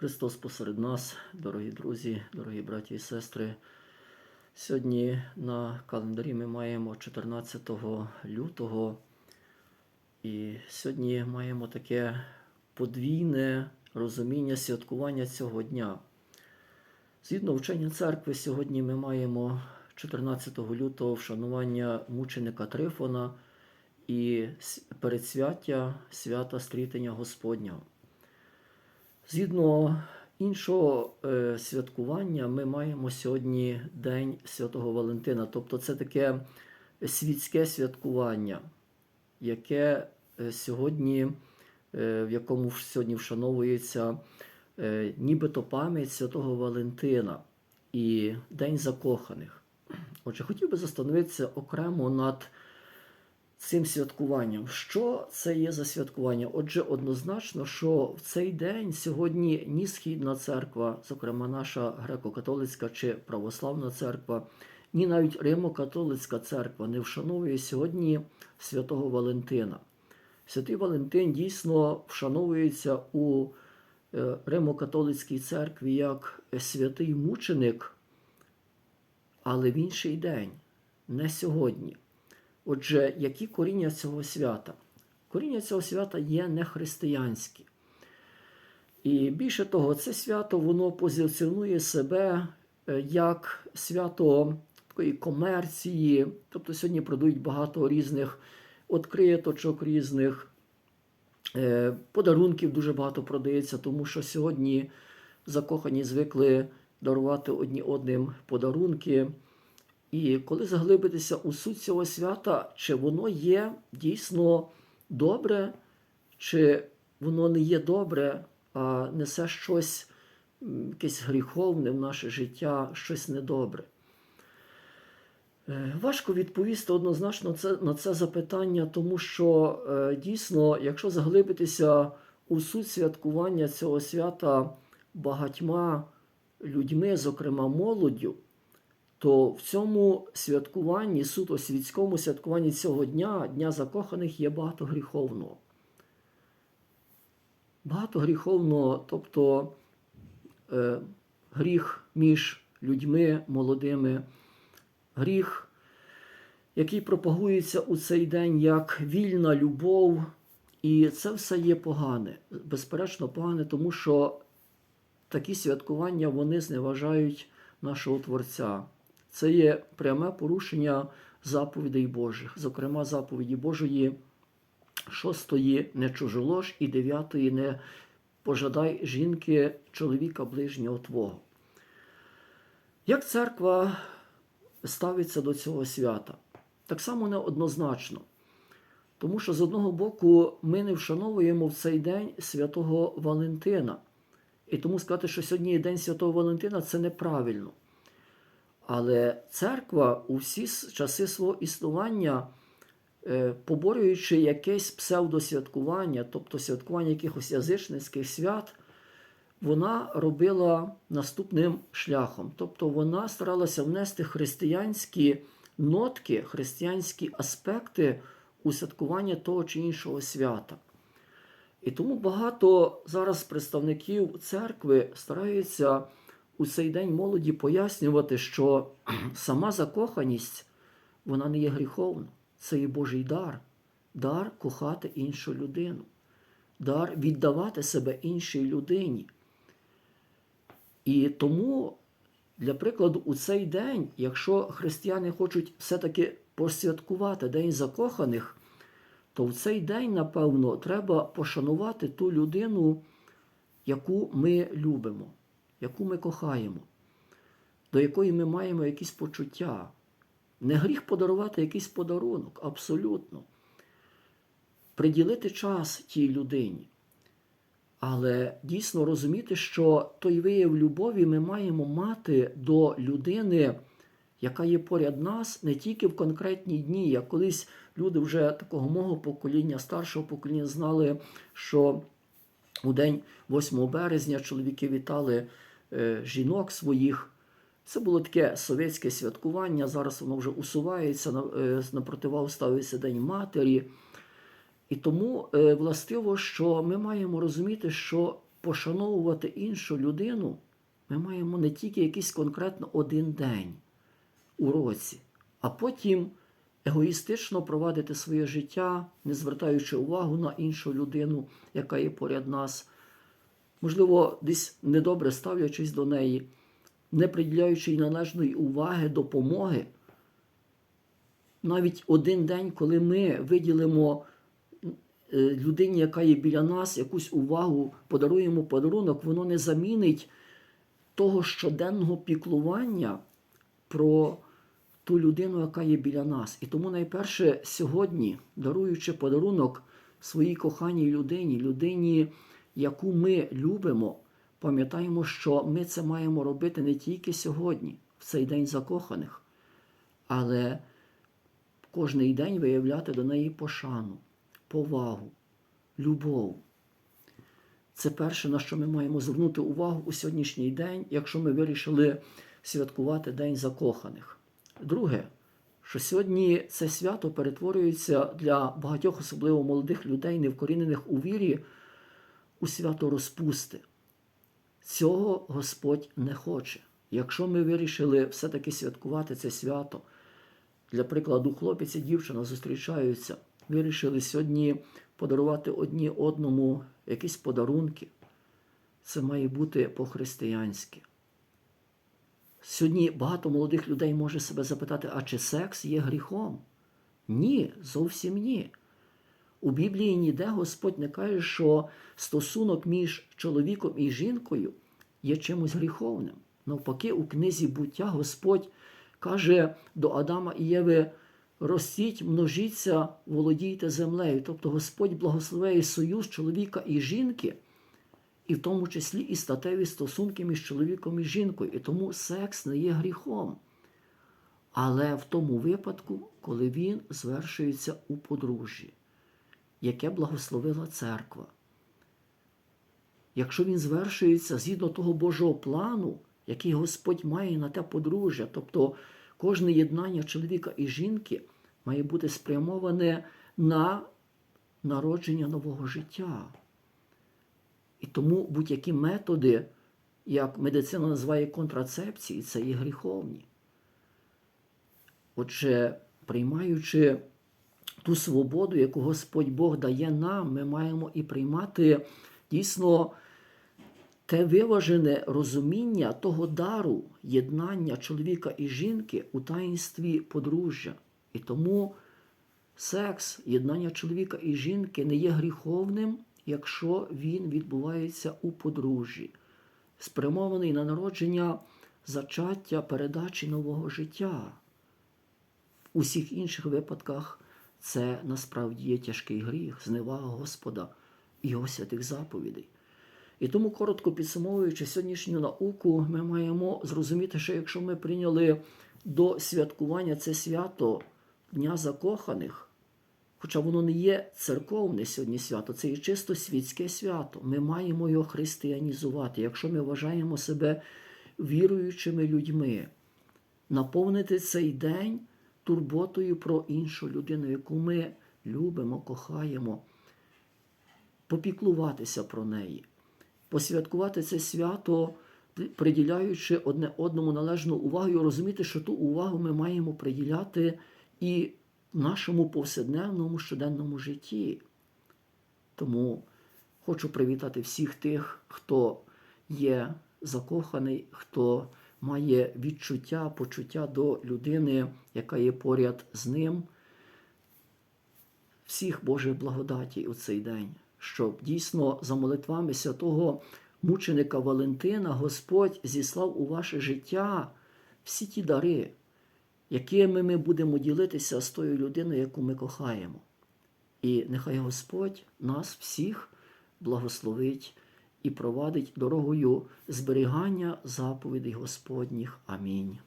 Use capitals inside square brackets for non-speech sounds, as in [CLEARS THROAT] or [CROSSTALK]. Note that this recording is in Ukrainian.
Христос посеред нас, дорогі друзі, дорогі браті і сестри. Сьогодні на календарі ми маємо 14 лютого, і сьогодні маємо таке подвійне розуміння святкування цього дня. Згідно вчення церкви, сьогодні ми маємо 14 лютого вшанування мученика Трифона і передсвяття свята стрітення Господнього. Згідно іншого е, святкування, ми маємо сьогодні День Святого Валентина. Тобто це таке світське святкування, яке е, сьогодні, е, в якому сьогодні вшановується е, нібито пам'ять Святого Валентина і День закоханих. Отже, хотів би застановитися окремо над цим святкуванням. Що це є за святкування? Отже, однозначно, що в цей день сьогодні ні Східна церква, зокрема наша греко-католицька чи православна церква, ні навіть Римо-католицька церква не вшановує сьогодні святого Валентина. Святий Валентин дійсно вшановується у е, Римо-католицькій церкві як святий мученик, але в інший день, не сьогодні. Отже, які коріння цього свята? Коріння цього свята є нехристиянські. І більше того, це свято воно позиціонує себе е, як свято такої комерції. Тобто сьогодні продають багато різних відкриточок, різних е, подарунків дуже багато продається, тому що сьогодні закохані звикли дарувати одні одним подарунки. І коли заглибитися у суть цього свята, чи воно є дійсно добре, чи воно не є добре, а несе щось якесь гріховне в наше життя, щось недобре. Е, Важко відповісти однозначно це, на це запитання, тому що е, дійсно, якщо заглибитися у суть святкування цього свята багатьма людьми, зокрема молоддю, то в цьому святкуванні, суто світському святкуванні цього дня, Дня закоханих, є багато гріховного. Багато гріховного, тобто е, гріх між людьми молодими, гріх, який пропагується у цей день як вільна любов, і це все є погане. Безперечно, погане, тому що такі святкування вони зневажають нашого Творця. Це є пряме порушення заповідей Божих, зокрема заповіді Божої, шостої не чужолож і дев'ятої не пожадай жінки чоловіка ближнього Твого. Як церква ставиться до цього свята? Так само неоднозначно. Тому що з одного боку ми не вшановуємо в цей день святого Валентина. І тому сказати, що сьогодні є День Святого Валентина, це неправильно. Але церква у всі часи свого існування, е, поборюючи якесь псевдосвяткування, тобто святкування якихось язичницьких свят, вона робила наступним шляхом. Тобто вона старалася внести християнські нотки, християнські аспекти у святкування того чи іншого свята. І тому багато зараз представників церкви стараються у цей день молоді пояснювати, що [CLEARS THROAT] сама закоханість вона не є гріховна. Це є Божий дар. Дар кохати іншу людину, дар віддавати себе іншій людині. І тому, для прикладу, у цей день, якщо християни хочуть все-таки посвяткувати День закоханих, то в цей день, напевно, треба пошанувати ту людину, яку ми любимо, яку ми кохаємо, до якої ми маємо якісь почуття. Не гріх подарувати якийсь подарунок, абсолютно. Приділити час тій людині. Але дійсно розуміти, що той вияв любові ми маємо мати до людини, яка є поряд нас не тільки в конкретні дні. Як колись люди вже такого мого покоління, старшого покоління знали, що у день 8 березня чоловіки вітали жінок своїх. Це було таке совєтське святкування. Зараз воно вже усувається, на, е, противагу ставиться День Матері. І тому е, властиво, що ми маємо розуміти, що пошановувати іншу людину, ми маємо не тільки якийсь конкретно один день у році, а потім егоїстично провадити своє життя, не звертаючи увагу на іншу людину, яка є поряд нас. Можливо, десь недобре ставлячись до неї, не приділяючи їй належної уваги, допомоги. Навіть один день, коли ми виділимо е, людині, яка є біля нас, якусь увагу, подаруємо подарунок, воно не замінить того щоденного піклування про ту людину, яка є біля нас. І тому найперше сьогодні, даруючи подарунок своїй коханій людині, людині, яку ми любимо, пам'ятаємо, що ми це маємо робити не тільки сьогодні, в цей день закоханих, але кожний день виявляти до неї пошану, повагу, любов. Це перше, на що ми маємо звернути увагу у сьогоднішній день, якщо ми вирішили святкувати День закоханих. Друге, що сьогодні це свято перетворюється для багатьох, особливо молодих людей, невкорінених у вірі, у свято розпусти. Цього Господь не хоче. Якщо ми вирішили все-таки святкувати це свято, для прикладу, хлопець і дівчина зустрічаються, вирішили сьогодні подарувати одні одному якісь подарунки. Це має бути по-християнськи. Сьогодні багато молодих людей може себе запитати, а чи секс є гріхом? Ні, зовсім ні. У Біблії ніде Господь не каже, що стосунок між чоловіком і жінкою є чимось гріховним. Навпаки, у книзі буття Господь каже до Адама і Єви: ростіть, множіться, володійте землею. Тобто Господь благословляє союз чоловіка і жінки, і в тому числі і статеві стосунки між чоловіком і жінкою. І тому секс не є гріхом. Але в тому випадку, коли він звершується у подружжі, яке благословила церква. Якщо він звершується згідно того Божого плану, який Господь має на те подружжя, тобто кожне єднання чоловіка і жінки має бути спрямоване на народження нового життя. І тому будь-які методи, як медицина називає контрацепції, це є гріховні. Отже, приймаючи ту свободу, яку Господь Бог дає нам, ми маємо і приймати дійсно те виважене розуміння того дару єднання чоловіка і жінки у таїнстві подружжя. І тому секс, єднання чоловіка і жінки не є гріховним, якщо він відбувається у подружжі, спрямований на народження зачаття передачі нового життя. В усіх інших випадках це насправді є тяжкий гріх, зневага Господа і його святих заповідей. І тому, коротко підсумовуючи сьогоднішню науку, ми маємо зрозуміти, що якщо ми прийняли до святкування це свято Дня Закоханих, хоча воно не є церковне сьогодні свято, це є чисто світське свято, ми маємо його християнізувати, якщо ми вважаємо себе віруючими людьми, наповнити цей день турботою про іншу людину, яку ми любимо, кохаємо, попіклуватися про неї посвяткувати це свято, приділяючи одне одному належну увагу, і розуміти, що ту увагу ми маємо приділяти і нашому повседневному щоденному житті. Тому хочу привітати всіх тих, хто є закоханий, хто має відчуття, почуття до людини, яка є поряд з ним. Всіх Божих благодаті у цей день щоб дійсно за молитвами святого мученика Валентина Господь зіслав у ваше життя всі ті дари, якими ми будемо ділитися з тою людиною, яку ми кохаємо. І нехай Господь нас всіх благословить і провадить дорогою зберігання заповідей Господніх. Амінь.